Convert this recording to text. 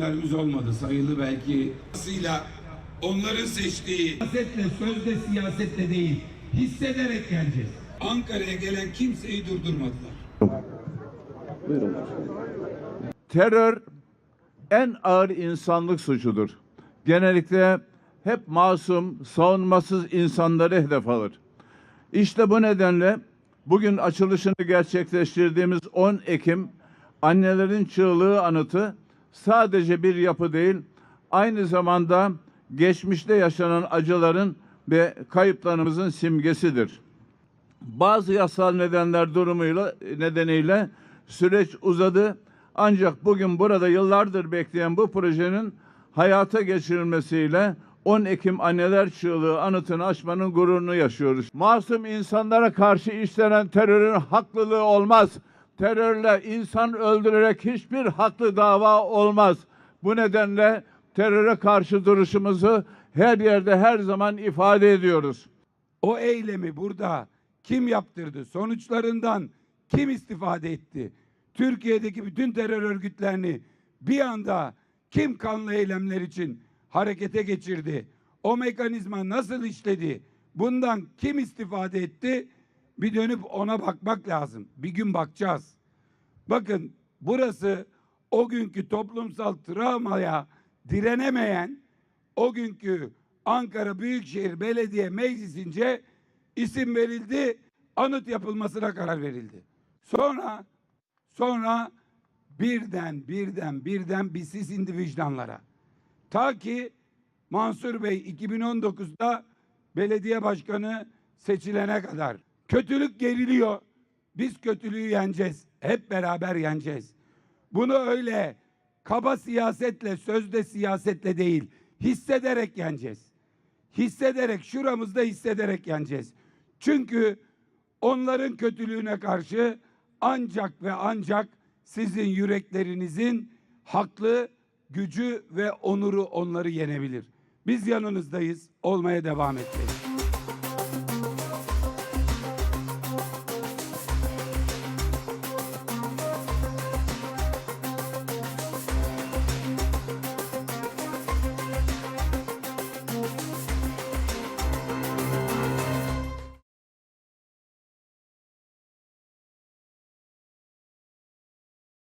Lerimiz olmadı sayılı belki. Asıyla onların seçtiği Siyasetle, sözde siyasetle değil, hissederek geleceğiz. Ankara'ya gelen kimseyi durdurmadılar. Terör en ağır insanlık suçudur. Genellikle hep masum, savunmasız insanları hedef alır. İşte bu nedenle bugün açılışını gerçekleştirdiğimiz 10 Ekim Annelerin Çığlığı anıtı sadece bir yapı değil, aynı zamanda geçmişte yaşanan acıların ve kayıplarımızın simgesidir. Bazı yasal nedenler durumuyla nedeniyle süreç uzadı. Ancak bugün burada yıllardır bekleyen bu projenin hayata geçirilmesiyle 10 Ekim Anneler Çığlığı anıtını açmanın gururunu yaşıyoruz. Masum insanlara karşı işlenen terörün haklılığı olmaz. Terörle insan öldürerek hiçbir haklı dava olmaz. Bu nedenle teröre karşı duruşumuzu her yerde her zaman ifade ediyoruz. O eylemi burada kim yaptırdı? Sonuçlarından kim istifade etti? Türkiye'deki bütün terör örgütlerini bir anda kim kanlı eylemler için harekete geçirdi? O mekanizma nasıl işledi? Bundan kim istifade etti? Bir dönüp ona bakmak lazım. Bir gün bakacağız. Bakın burası o günkü toplumsal travmaya direnemeyen o günkü Ankara Büyükşehir Belediye Meclisi'nce isim verildi, anıt yapılmasına karar verildi. Sonra sonra birden birden birden bir sis indi vicdanlara. Ta ki Mansur Bey 2019'da belediye başkanı seçilene kadar. Kötülük geriliyor. Biz kötülüğü yeneceğiz. Hep beraber yeneceğiz. Bunu öyle kaba siyasetle, sözde siyasetle değil, hissederek yeneceğiz. Hissederek, şuramızda hissederek yeneceğiz. Çünkü onların kötülüğüne karşı ancak ve ancak sizin yüreklerinizin haklı gücü ve onuru onları yenebilir. Biz yanınızdayız, olmaya devam edeceğiz.